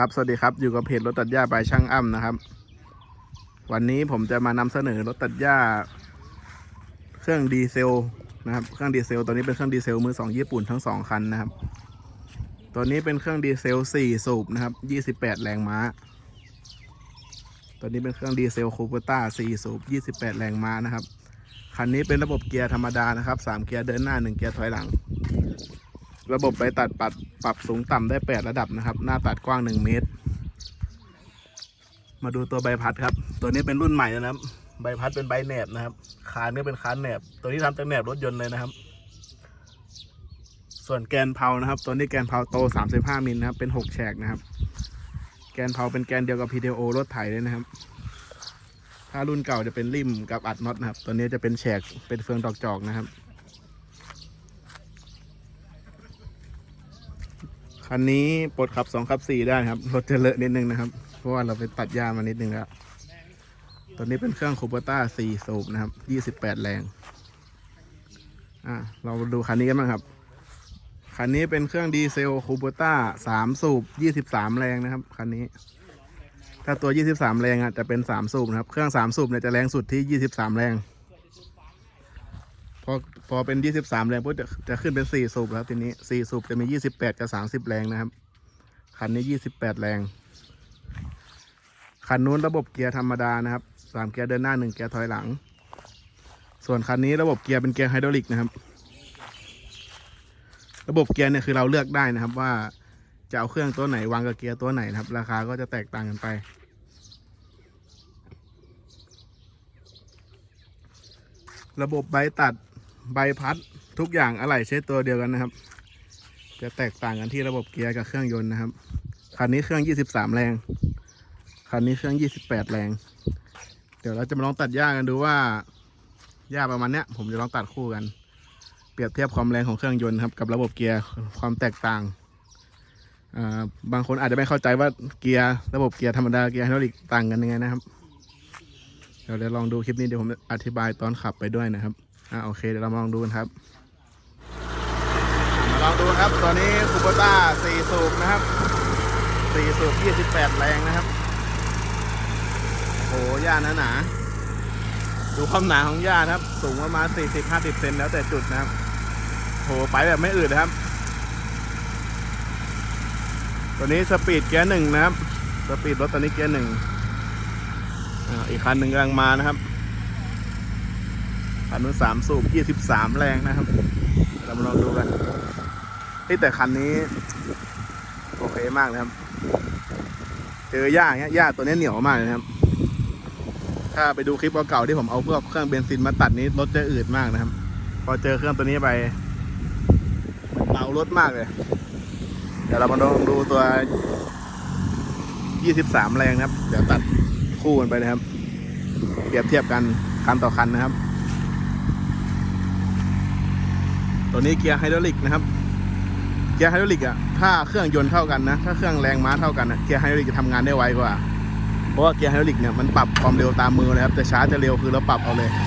ครับสวัสดีครับอยู่กับเพจรถตัดหญ้าบายช่างอ้ำนะครับ วันนี้ผมจะมานำเสนอรถตัดหญ้า เครื่องดีเซลนะครับเครื่องดีเซลตัวนี้เป็นเครื่องดีเซลมือสองญี่ปุ่นทั้งสองคันนะครับ ตัวนี้เป็นเครื่องดีเซลสี่สูบนะครับยี่สิบแปดแรงม้า ตัวนี้เป็นเครื่องดีเซลคูเปต้าสี่สูบยี่สิบแปดแรงม้านะครับคันนี้เป็นระบบเกียร์ธรรมดานะครับสามเกียร์เดินหน้าหนึ่งเกียร์ถอยหลัง ระบบใบตัดปัดปรับสูงต่ำได้ 8 ระดับนะครับ หน้าตัดกว้าง 1 เมตร มาดูตัวใบพัดครับ ตัวนี้เป็นรุ่นใหม่นะครับ ใบพัดเป็นใบแหนบนะครับ คานก็เป็นคานแหนบ ตัวนี้ทำจากแหนบรถยนต์เลยนะครับ ส่วนแกนเพลานะครับ ตัวนี้แกนเพลาโต 35 มิลนะครับ เป็น 6 แฉกนะครับ แกนเพลาเป็นแกนเดียวกับ PTO รถไถเลยนะครับ ถ้ารุ่นเก่าจะเป็นริมกับอัดน็อตนะครับ ตัวนี้จะเป็นแฉก เป็นเฟืองดอกจอกนะครับ คันนี้ปลดขับสองขับสี่ได้ครับ รถจะเลอะนิดนึงนะครับ เพราะว่าเราไปตัดหญ้ามานิดนึงแล้วตัวนี้เป็นเครื่องคูเปอร์ต้าสี่สูบนะครับยี่สิบแปดแรง อะ เราดูคันนี้กันบ้างครับ คันนี้เป็นเครื่องดีเซลคูเปอร์ต้าสามสูบยี่สิบสามแรงนะครับ คันนี้ ถ้าตัวยี่สิบสามแรงอะจะเป็นสามสูบนะครับ เครื่องสามสูบเนี่ยจะแรงสุดที่ยี่สิบสามแรง อพอเป็น 23 แรงปุ๊บจะจะขึ้นเป็น 4 สูบแล้วทีนี้ 4 สูบจะมี 28 กับ 30 แรงนะครับ คันนี้ 28 แรง คันนู้นระบบเกียร์ธรรมดานะครับ 3 เกียร์เดินหน้า 1 เกียร์ถอยหลัง ส่วนคันนี้ระบบเกียร์เป็นเกียร์ไฮดรอลิกนะครับ ระบบเกียร์เนี่ยคือเราเลือกได้นะครับว่าจะเอาเครื่องตัวไหนวางกับเกียร์ตัวไหนนะครับ ราคาก็จะแตกต่างกันไประบบใบตัด ใบพัดทุกอย่างอะไหล่ใช้ตัวเดียวกันนะครับ จะแตกต่างกันที่ระบบเกียร์กับเครื่องยนต์นะครับคันนี้เครื่อง 23 แรงคันนี้เครื่อง 28 แรง เดี๋ยวเราจะมาลองตัดหญ้ากันดูว่าหญ้าประมาณเนี้ย ผมจะลองตัดคู่กัน เปรียบเทียบความแรงของเครื่องยนต์ครับกับระบบเกียร์ความแตกต่างอ่าบางคนอาจจะไม่เข้าใจว่าเกียร์ระบบเกียร์ธรรมดาเกียร์ไฮดรอลิกต่างกันยังไงนะครับ เดี๋ยวเราลองดูคลิปนี้เดี๋ยวผมอธิบายตอนขับไปด้วยนะครับ อ่าโอเคเดี๋ยวเรามาลองดูกันครับอ่ามาลองดูครับตัวนี้คูปต้าสี่สูบนะครับสี่สูบยี่สิบแปดแรงนะครับโอ้หหญ้าหนาหนาดูความหนาของหญ้านครับ สูงประมาณสี่สิบห้าสิบเซนแล้วแต่จุดนะครับโหไปแบบไม่อืดนะครับ ตัวนี้สปีดเกียร์หนึ่งนะครับ สปีดรถตัวนี้เกียร์หนึ่งอ่าอีกคันหนึ่งกำลังมานะครับ คันนู้นสามสูบยี่สิบสามแรงนะครับเรามาลองดูกันเฮ้ยแต่คันนี้ โอเคมากนะครับ เจอหญ้าเงี้ยหญ้าตัวนี้เหนียวมากเลยนะครับ ถ้าไปดูคลิปเก่าๆที่ผมเอาพวกเครื่องเบนซินมาตัดนี้รถจะอืดมากนะครับ พอเจอเครื่องตัวนี้ไปเบารถมากเลย เดี๋ยวเรามาลองดูตัวยี่สิบสามแรงนะครับ เดี๋ยวตัดคู่กันไปนะครับ เปรียบเทียบกันคันต่อคันนะครับ ตัวนี้เกียร์ไฮดรอลิกนะครับ เกียร์ไฮดรอลิกอะ ถ้าเครื่องยนต์เท่ากันนะ ถ้าเครื่องแรงม้าเท่ากันนะเกียร์ไฮดรอลิกจะทำงานได้ไวกว่า เพราะว่าเกียร์ไฮดรอลิกเนี่ยมันปรับความเร็วตามมือนะครับแต่ช้าจะเร็วคือเราปรับเอาเลย ครั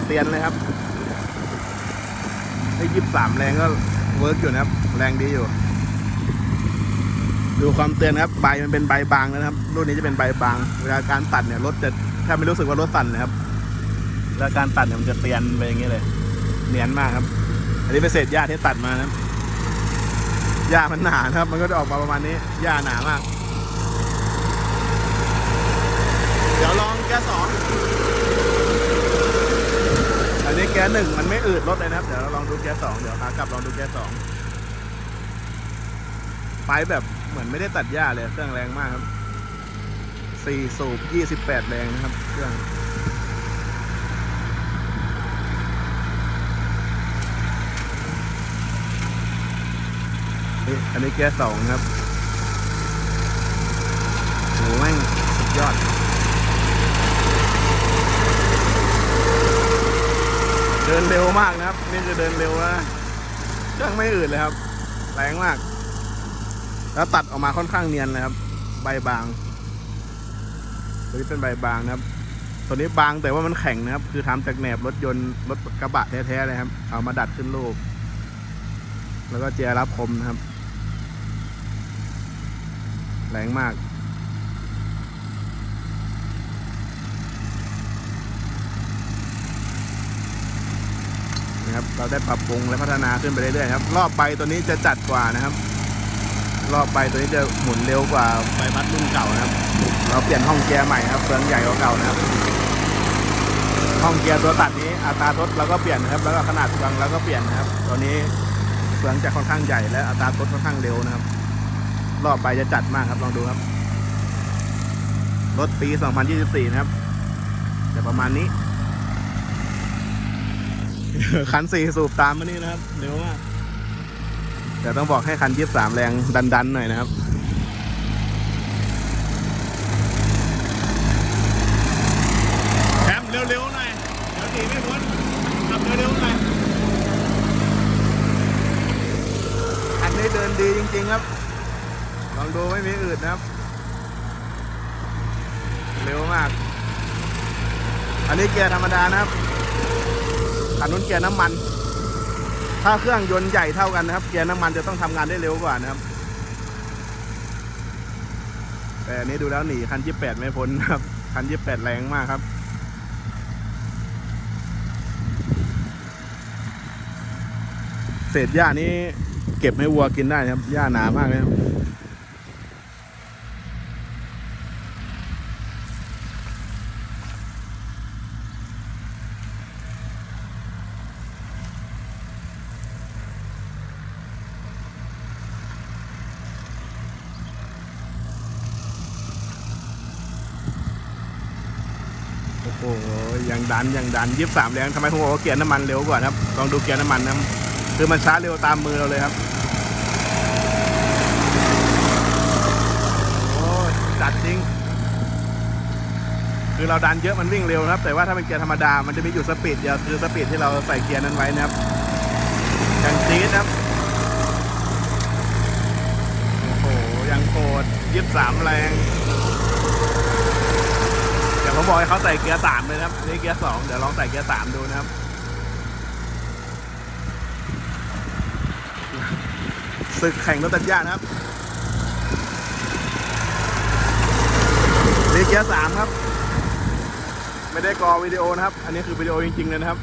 บ ตัดไปเตียนเลยครับได้ยี่สามแรงก็เวิร์กอยู่นะครับ แรงดีอยู่ ดูความเตือนครับ ใบมันเป็นใบบางนะครับ รุ่นนี้จะเป็นใบบาง เวลาการตัดเนี่ยรถจะแทบไม่รู้สึกว่ารถสั่นเลยครับเวลาการตัดเนี่ยมันจะเตียนไปอย่างเงี้ยเลย เนียนมากครับ อันนี้เป็นเศษหญ้าที่ตัดมานะหญ้ามันหนาครับ มันก็จะออกมาประมาณนี้ หญ้าหนามาก เดี๋ยวลองแกสอง แก๊สหนึ่งมันไม่อืดรถเลยนะครับ เดี๋ยวเราลองดูแก๊สสองเดี๋ยวขากลับลองดูแก๊สสองไปแบบเหมือนไม่ได้ตัดหญ้าเลยเครื่องแรงมากครับสี่สูบยี่สิบแปดแรงนะครับเครื่องนี่อันนี้แก๊สสองครับโหแม่งสุดยอด เดินเร็วมากนะครับ นี่คือเดินเร็วนะเครื่องไม่อืดเลยครับ แรงมาก แล้วตัดออกมาค่อนข้างเนียนเลยครับ ใบบาง ตัวนี้เป็นใบบางนะครับ ตัวนี้บางแต่ว่ามันแข็งนะครับ คือทำจากแหนบรถยนต์รถกระบะแท้ๆเลยครับ เอามาดัดขึ้นรูป แล้วก็เจียรับคมนะครับ แรงมาก นะครับ เราได้ปรับปรุงและพัฒนาขึ้นไปเรื่อยๆครับ รอบใบตัวนี้จะจัดกว่านะครับ รอบใบตัวนี้จะหมุนเร็วกว่าใบพัดรุ่นเก่านะครับ เราเปลี่ยนห้องเกียร์ใหม่ครับเฟืองใหญ่กว่าเก่านะครับ ห้องเกียร์ตัวตัดนี้อัตราทดเราก็เปลี่ยนนะครับ แล้วก็ขนาดเฟืองเราก็เปลี่ยนนะครับ ตัวนี้เฟืองจะค่อนข้างใหญ่และอัตราทดค่อนข้างเร็วนะครับ รอบใบจะจัดมากครับลองดูครับรถปี 2024 นะครับจะประมาณนี้ คันสี่สูบตามมานี่นะครับเร็วมากแต่ต้องบอกให้คันยี่สามแรงดันๆหน่อยนะครับแคมเร็วๆหน่อยเดี๋ยวตีไม่พ้นขับเร็วๆหน่อยอันนี้เดินดีจริง ๆ ครับลองดูไม่มีอืดนะครับ เร็วมาก อันนี้เกียร์ธรรมดานะครับ อันนู้นเกียร์น้ำมัน ถ้าเครื่องยนต์ใหญ่เท่ากันนะครับ เกียร์น้ำมันจะต้องทำงานได้เร็วกว่านะครับ แต่อันนี้ดูแล้วหนีคันยี่แปดไม่พ้นนะครับ คันยี่แปดแรงมากครับเศษหญ้านี้เก็บให้วัวกินได้นะครับหญ้าหนามากเลยครับ โอ้โห ยังดันยังดันยี่สามแรงทำไมผมบอกว่าเกียร์น้ำมันเร็วกว่าครับลองดูเกียร์น้ำมันนะคือมันช้าเร็วตามมือเราเลยครับโอ้จัดจริง คือเราดันเยอะมันวิ่งเร็วนะครับ แต่ว่าถ้าเป็นเกียร์ธรรมดามันจะมีอยู่สปีดเดียวคือสปีดที่เราใส่เกียร์นั้นไว้นะครับยังจี๊ดนะครับโอ้โหยังโคตรยี่สามแรง ยวผมบอกให้เขาใส่เกียร์สามเลยนะครับนนี่เกียร์สองเดี๋ยวลองใส่เกียร์สามดูนะครับศึกแข่งรถตัดหญ้านะครับนี่เกียร์สามครับ ไม่ได้กอวิดีโอนะครับ อันนี้คือวิดีโอจริงๆเลยนะครับ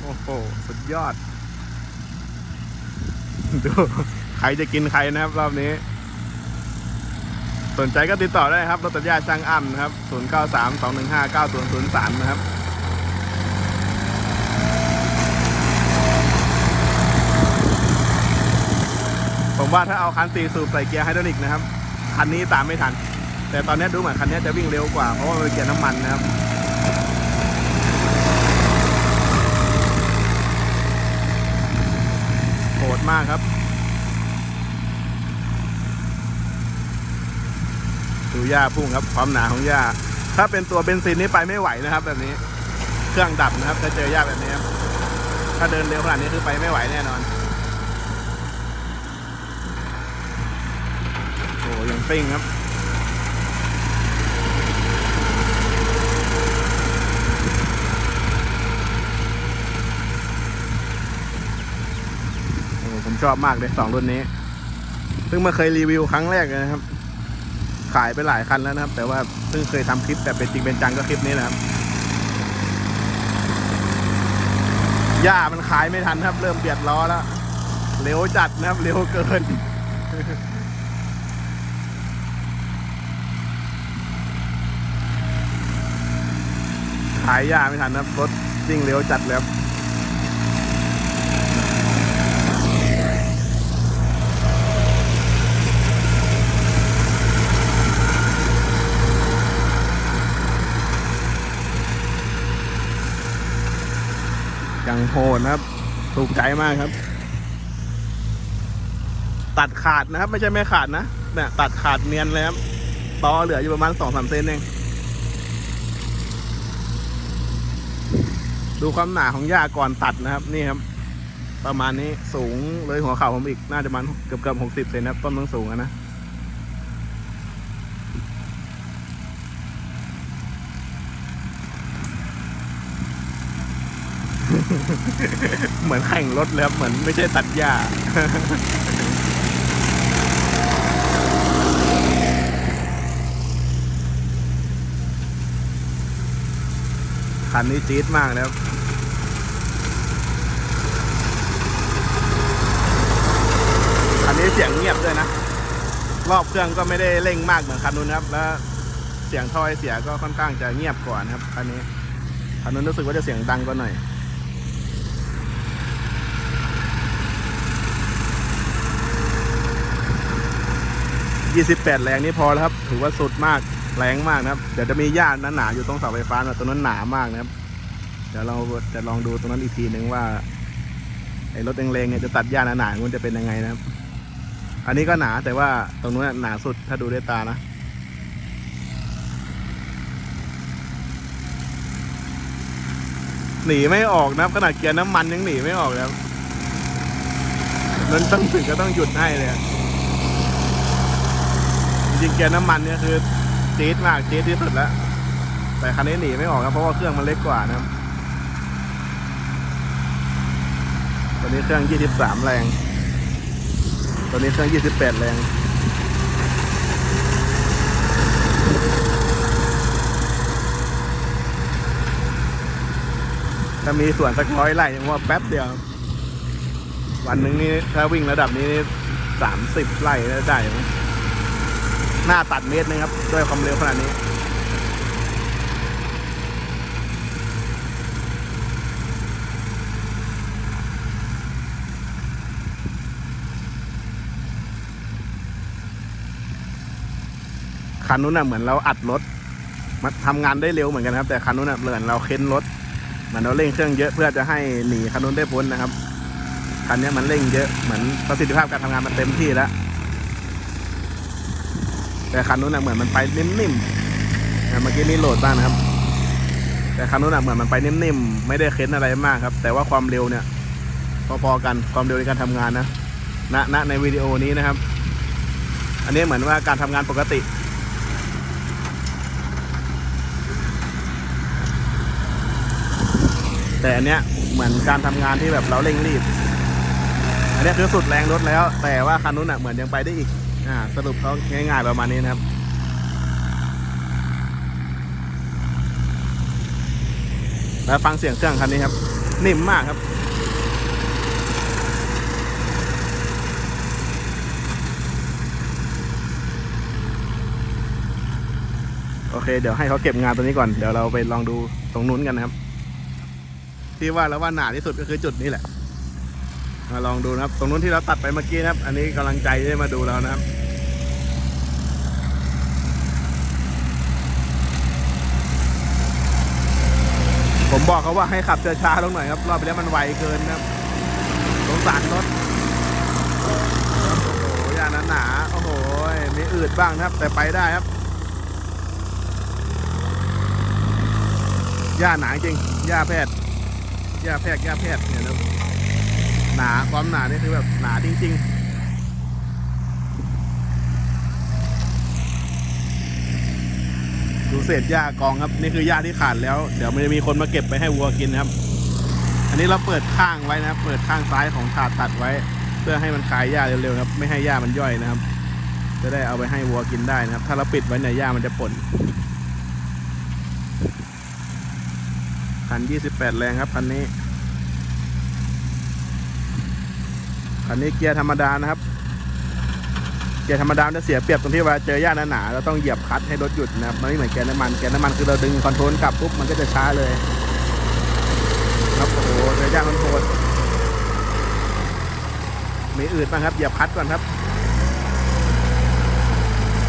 โอ้โหสุดยอดดูใครจะกินใครนะครับรอบนี้ สนใจก็ติดต่อได้ครับรถตัดหญ้าช่างอ้ำนะครับ 0 9 3 2 1 5 9 0 0 3 นะครับผมว่าถ้าเอาคันสี่สูบใส่เกียร์ไฮดรอลิกนะครับ คันนี้ตามไม่ทัน แต่ตอนนี้ดูเหมือนคันนี้จะวิ่งเร็วกว่า เพราะว่ามันเป็นเกียร์น้ำมันนะครับ โหดมากครับ ดูหญ้าพุ่งครับความหนาของหญ้า ถ้าเป็นตัวเบนซินนี่ไปไม่ไหวนะครับ แบบนี้ เครื่องดับนะครับถ้าเจอหญ้าแบบนี้ครับถ้าเดินเร็วขนาดนี้คือไปไม่ไหวแน่นอนโอ้ยังปิ้งครับผมชอบมากเลยสองรุ่นนี้เพิ่งมาเคยรีวิวครั้งแรกเลยนะครับ ขายไปหลายคันแล้วนะครับ แต่ว่าเพิ่งเคยทำคลิปแต่เป็นจริงเป็นจังก็คลิปนี้นะครับหญ้ามันขายไม่ทันครับ เริ่มเบียดล้อแล้วเร็วจัดนะครับเร็วเกินขายหญ้าไม่ทันนะครับรถวิ่งเร็วจัดเลยครับ ดนะครับ ถูกใจมากครับ ตัดขาดนะครับ ไม่ใช่ไม่ขาดนะเนี่ยตัดขาดเนียนเลยครับตอเหลืออยู่ประมาณสองสามเซนเอง ดูความหนาของหญ้าก่อนตัดนะครับ นี่ครับ ประมาณนี้สูงเลยหัวเข่าผมอีก น่าจะประมันเกือบเกือบหกสิบเซนนะครับ ต้นต้องสูงนะ เหมือนแข่งรถเลยครับเหมือนไม่ใช่ตัดหญ้าคันนี้จี๊ดมากนะครับคันนี้เสียงเงียบด้วยนะ รอบเครื่องก็ไม่ได้เร่งมากเหมือนคันนู้นครับ แล้วเสียงถ้อยเสียก็ค่อนข้างจะเงียบกว่านะครับคันนี้คันนู้นรู้สึกว่าจะเสียงดังกว่าหน่อย 28 แรงนี่พอแล้วครับ ถือว่าสุดมากแรงมากนะครับ เดี๋ยวจะมีหญ้าหนาๆอยู่ตรงเสาไฟฟ้านะตรงนั้นหนามากนะครับ เดี๋ยวเราจะลองดูตรงนั้นอีกทีหนึ่งว่าไอ้รถแรงๆเนี่ยจะตัดหญ้าหนาๆมันจะเป็นยังไงนะครับ อันนี้ก็หนาแต่ว่าตรงนู้นหนาสุดถ้าดูด้วยตานะหนีไม่ออกนะครับขนาดเกียร์น้ำมันยังหนีไม่ออกเลยครับมันต้องถึงก็ต้องหยุดให้เลย จริงเกียร์น้ำมันเนี่ยคือจี๊ดมากจี๊ดที่สุดแล้ว แต่คันนี้หนีไม่ออกครับเพราะว่าเครื่องมันเล็กกว่านะครับตัวนี้เครื่อง 23 แรง ตัวนี้เครื่อง 28 แรงถ้ามีส่วนสักร้อยไร่ผมว่าแป๊บเดียว วันหนึ่งนี่ถ้าวิ่งระดับนี้สามสิบไร่ได้ได้มั้ง หน้าตัดเมตรนึงครับ ด้วยความเร็วขนาดนี้คันนู้นน่ะเหมือนเราอัดรถมันทำงานได้เร็วเหมือนกันครับ แต่คันนู้นน่ะเหมือนเราเค้นรถเหมือนเราเร่งเครื่องเยอะเพื่อจะให้หนีคันนู้นได้พ้นนะครับคันนี้มันเร่งเยอะเหมือนประสิทธิภาพการทำงานมันเต็มที่แล้ว แต่คันนู้นน่ะเหมือนมันไปนิ่มๆอะเมื่อกี้นี่โหลดบ้างนะครับ แต่คันนู้นน่ะเหมือนมันไปนิ่มๆไม่ได้เค้นอะไรมากครับ แต่ว่าความเร็วเนี่ย พอๆกันความเร็วในการทำงานนะณณในวิดีโอนี้นะครับ อันนี้เหมือนว่าการทำงานปกติแต่อันเนี้ยเหมือนการทำงานที่แบบเราเร่งรีบ อันเนี้ยคือสุดแรงรถแล้ว แต่ว่าคันนู้นอะเหมือนยังไปได้อีก อ่าสรุปเขาง่ายๆประมาณนี้นะครับแล้วฟังเสียงเครื่องคันนี้ครับ นิ่มมากครับโอเค เดี๋ยวให้เขาเก็บงานตัวนี้ก่อน เดี๋ยวเราไปลองดูตรงนู้นกันนะครับ ที่ว่าแล้วว่าหนาที่สุดก็คือจุดนี้แหละ มาลองดูนะครับ ตรงนู้นที่เราตัดไปเมื่อกี้นะครับ อันนี้กำลังใจได้มาดูแล้วนะครับผมบอกเขาว่าให้ขับช้าๆลงหน่อยครับ รอบไปแล้วมันไวเกินนะครับสงสารรถ โอ้โหยางหนาๆโอ้โหมีอืดบ้างนะครับ แต่ไปได้ครับหญ้าหนาจริงหญ้าแพทย์หญ้าแพทย์หญ้าแพทย์เนี่ยนะ หนาความหนานี่คือแบบหนาจริง ๆดูเศษหญ้ากองครับ นี่คือหญ้าที่ขาดแล้ว เดี๋ยวมันจะมีคนมาเก็บไปให้วัวกินนะครับ อันนี้เราเปิดข้างไว้นะครับเปิดข้างซ้ายของถาดตัดไว้ เพื่อให้มันคลายหญ้าเร็วๆครับ ไม่ให้หญ้ามันย่อยนะครับ จะได้เอาไปให้วัวกินได้นะครับ ถ้าเราปิดไว้เนี่ยหญ้ามันจะป่นคัน28แรงครับคันนี้ คันนี้เกียร์ธรรมดานะครับ เกียร์ธรรมดาจะเสียเปรียบตรงที่ว่าเจอหญ้าหนาๆเราต้องเหยียบคลัตช์ให้รถหยุดนะครับมันไม่เหมือนเกียร์น้ำมันเกียร์น้ำมันคือเราดึงคอนโทรลกลับปุ๊บมันก็จะช้าเลยครับโอ้โหเจอหญ้าคอนโทรลมีอืดบ้างครับเหยียบคลัตช์ก่อนครับ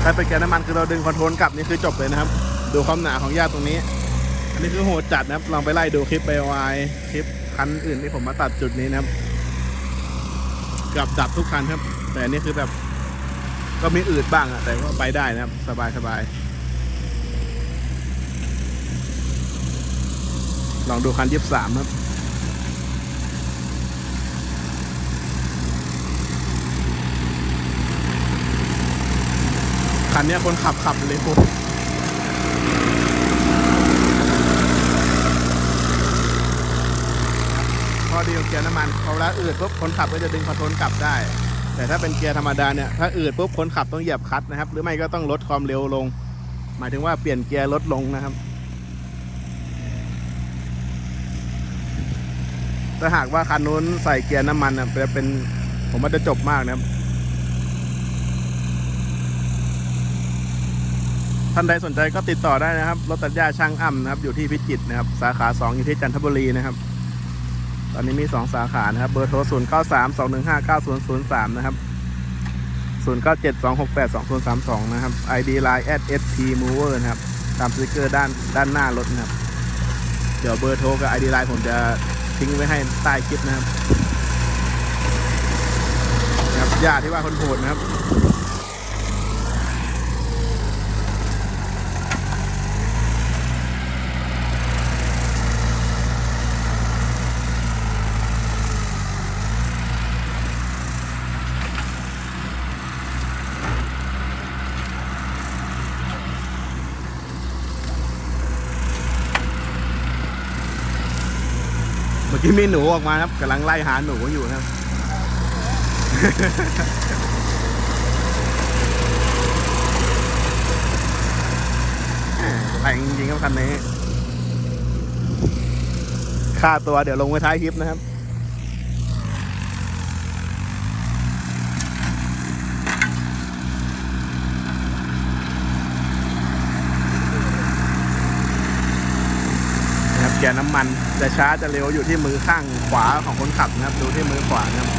ถ้าเป็นเกียร์น้ำมันคือเราดึงคอนโทรลกลับนี่คือจบเลยนะครับ ดูความหนาของหญ้าตรงนี้ อันนี้คือโหดจัดนะครับ ลองไปไล่ดูคลิปไปวายคลิปคันอื่นที่ผมมาตัดจุดนี้นะครับ เกือบดับทุกคันครับ แต่อันนี้คือแบบก็มีอืดบ้างอะแต่ว่าไปได้นะครับ สบายสบายลองดูคันยี่สามครับ คันนี้คนขับขับเลยปุ๊บ อดีของเกียร์น้ำมันพอเวลาอืดปุ๊บคนขับก็จะดึงคอนโทรลกลับได้ แต่ถ้าเป็นเกียร์ธรรมดาเนี่ยถ้าอืดปุ๊บคนขับต้องเหยียบคลัตช์นะครับ หรือไม่ก็ต้องลดความเร็วลง หมายถึงว่าเปลี่ยนเกียร์ลดลงนะครับ ถ้าหากว่าคันนู้นใส่เกียร์น้ำมันน่ะจะเป็นผมว่าจะจบมากนะครับท่านใดสนใจก็ติดต่อได้นะครับ รถตัดหญ้าช่างอ่ำนะครับ อยู่ที่พิจิตรนะครับ สาขา 2 อยู่ที่จันทบุรีนะครับ อนนี้มี 2 สาขานะครับ เบอร์โทร 0 9 3 2 1 5 9 0 0 3 นะครับ 0 9 7 2 6 8 2 0 3 2 นะครับ ID line at st mover นะครับ ตามสติกเกอร์ด้านด้านหน้ารถนะครับ เดี๋ยวเบอร์โทรกับ ID line ผมจะทิ้งไว้ให้ใต้คลิปนะครับครับญาติที่ว่าคนโหดนะครับ เมื่อกี้มีหนูออกมาครับกำลังไล่หาหนูอยู่นะครับแรงจริงๆครับคันนี้ ค่าตัวเดี๋ยวลงไว้ท้ายคลิปนะครับ นะครับ เกียร์น้ำมันจะช้าจะเร็วอยู่ที่มือข้างขวาของคนขับนะครับ ดูที่มือขวานะครับ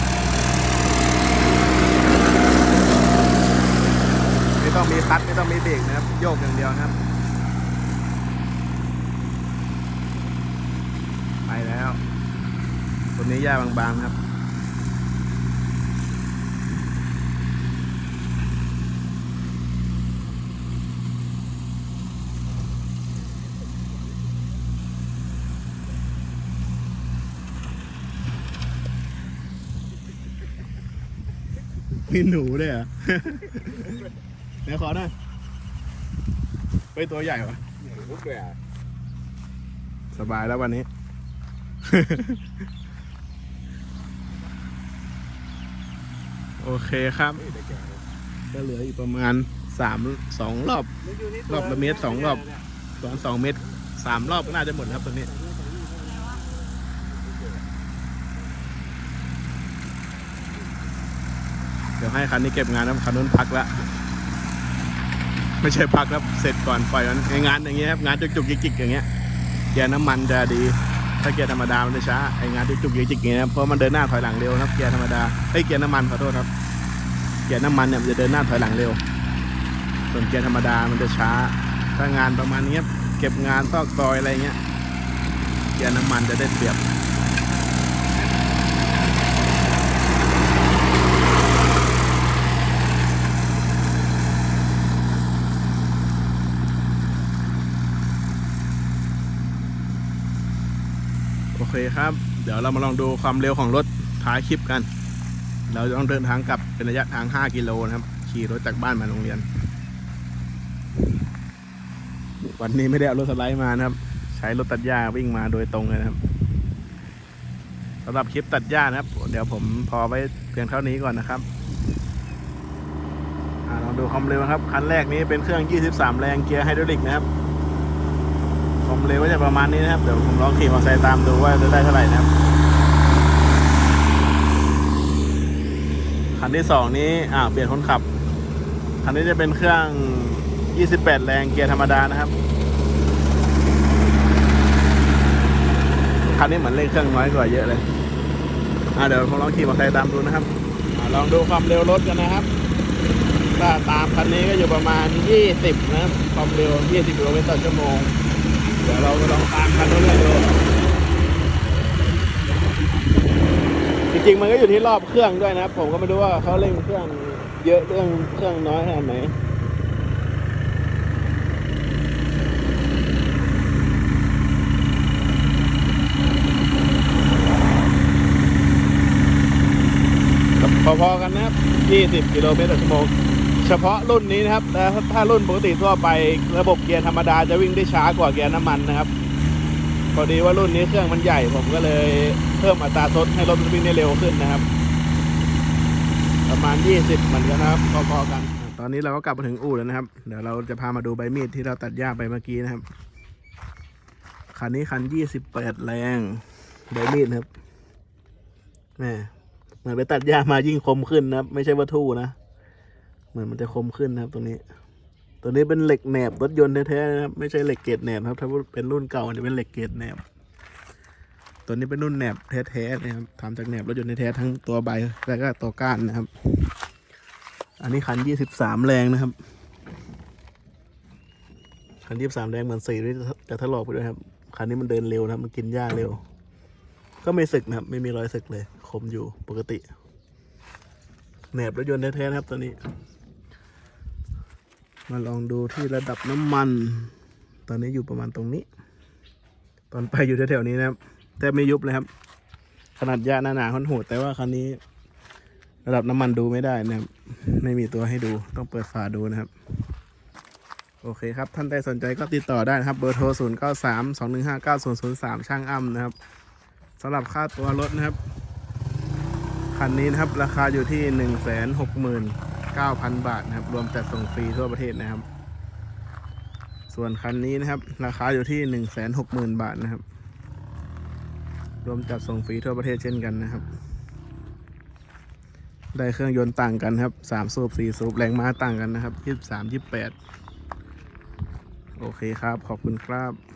ไม่ต้องมีคัตไม่ต้องมีเบรกนะครับ โยกอย่างเดียวนะครับ ไปแล้ว ตัวนี้ย่าบางๆนะครับ มีหนูด้วยเหรอะไหนขอหน่อยไปตัวใหญ่ปะลูกเลยอะสบายแล้ววันนี้ โอเคครับ ก็เหลืออีกประมาณสามสองรอบ รอบละเมตรสองรอบสองสองเมตรสามรอบก็น่าจะหมดนะครับตัวนี้ เดี๋ยวให้คันนี้เก็บงานนะคันนู้นพักละไม่ใช่พักครับเสร็จก่อนปล่อยมันไองานอย่างเงี้ยครับงานจุกๆจิกๆอย่างเงี้ยเกียร์น้ำมันจะดี ถ้าเกียร์ธรรมดามันจะช้าไองานจุกๆจิกๆอย่างเงี้ยเพราะมันเดินหน้าถอยหลังเร็วนะครับเกียร์ธรรมดาไอ้ยเกียร์น้ำมันขอโทษครับเกียร์น้ำมันเนี่ยมันจะเดินหน้าถอยหลังเร็ว ส่วนเกียร์ธรรมดามันจะช้า ถ้างานประมาณนี้เก็บงานซอกซอยอะไรเงี้ยเกียร์น้ำมันจะได้เปรียบ คครับ เดี๋ยวเรามาลองดูความเร็วของรถท้ายคลิปกัน เราจะต้องเดินทางกลับเป็นระยะทาง 5 กิโลนะครับ ขี่รถจากบ้านมาโรงเรียน วันนี้ไม่ได้เอารถสไลด์มานะครับ ใช้รถตัดหญ้าวิ่งมาโดยตรงเลยนะครับสำหรับคลิปตัดหญ้านะครับ เดี๋ยวผมพอไว้เพียงเท่านี้ก่อนนะครับอาลองดูความเร็วครับ คันแรกนี้เป็นเครื่อง 23 แรงเกียร์ไฮดรอลิกนะครับ ความเร็วก็จะประมาณนี้นะครับ เดี๋ยวผมลองขี่มอเตอร์ไซค์ตามดูว่าจะได้เท่าไหร่นะครับ คันที่สองนี้อ่าเปลี่ยนคนขับ คันนี้จะเป็นเครื่อง 28 แรงเกียร์ธรรมดานะครับ คันนี้เหมือนเร่งเครื่องน้อยกว่าเยอะเลย อ่าเดี๋ยวผมลองขี่มอเตอร์ไซค์ตามดูนะครับอลองดูความเร็วรถกันนะครับถ้าตามคันนี้ก็อยู่ประมาณ 20 นะครับ ความเร็ว 20กิโลเมตรต่อชั่วโมง เดี๋ยวเราลองตามคันเรื่อยๆดูจริงๆมันก็อยู่ที่รอบเครื่องด้วยนะครับ ผมก็ไม่รู้ว่าเขาเร่งเครื่องเยอะเรื่องเครื่องน้อยขนาดไหนพอๆกันนะครับ 20 กิโลเมตรต่อชั่วโมง เฉพาะรุ่นนี้นะครับแต่ถ้ารุ่นปกติทั่วไประบบเกียร์ธรรมดาจะวิ่งได้ช้ากว่าเกียร์น้ำมันนะครับพอดีว่ารุ่นนี้เครื่องมันใหญ่ผมก็เลยเพิ่มอัตราทดให้รถมันวิ่งได้เร็วขึ้นนะครับ ประมาณ 20เหมือนกันนะครับพอๆกัน ตอนนี้เราก็กลับมาถึงอู่แล้วนะครับ เดี๋ยวเราจะพามาดูใบมีดที่เราตัดหญ้าไปเมื่อกี้นะครับคันนี้คัน 28 แรงใบมีดครับแหมเหมือนไปตัดหญ้ามายิ่งคมขึ้นนะครับ ไม่ใช่วัตถุนะ เหมือนมันจะคมขึ้นนะครับตัวนี้ ตัวนี้เป็นเหล็กแหนบรถยนต์แท้ๆนะครับไม่ใช่เหล็กเกรดแหนบครับ ถ้าเป็นรุ่นเก่ามันจะเป็นเหล็กเกรดแหนบ ตัวนี้เป็นรุ่นแหนบแท้ๆนะครับทำจากแหนบรถยนต์แท้ๆทั้งตัวใบและก็ตัวก้านนะครับ อันนี้คันยี่สิบสามแรงนะครับคันยี่สิบสามแรงเหมือนสี่นี่จะถลอกไปด้วยครับคันนี้มันเดินเร็วนะครับมันกินหญ้าเร็ว ก็ไม่สึกนะครับ ไม่มีรอยสึกเลย คมอยู่ปกติแหนบรถยนต์แท้ๆนะครับตัวนี้ มาลองดูที่ระดับน้ำมัน ตอนนี้อยู่ประมาณตรงนี้ ตอนไปอยู่แถวๆนี้นะครับแทบไม่ยุบเลยครับ ขนาดยาหนาๆค่อนโหดแต่ว่าคันนี้ ระดับน้ำมันดูไม่ได้นะครับ ไม่มีตัวให้ดูต้องเปิดฝาดูนะครับ โอเคครับ ท่านใดสนใจก็ติดต่อได้นะครับ เบอร์โทร 0 9 3 2 1 5 9 0 0 3 ช่างอ้ำนะครับสำหรับค่าตัวรถนะครับ คันนี้นะครับ ราคาอยู่ที่ 1 6 9 0 0 0 9,000 บาทนะครับ รวมจัดส่งฟรีทั่วประเทศนะครับ ส่วนคันนี้นะครับ ราคาอยู่ที่ 1 6 0 0 0 0 บาทนะครับ รวมจัดส่งฟรีทั่วประเทศเช่นกันนะครับ ได้เครื่องยนต์ต่างกันครับสามสูบสี่สูบ แรงม้าต่างกันนะครับยี่สิบสามยี่สิบแปดโอเคครับ ขอบคุณครับ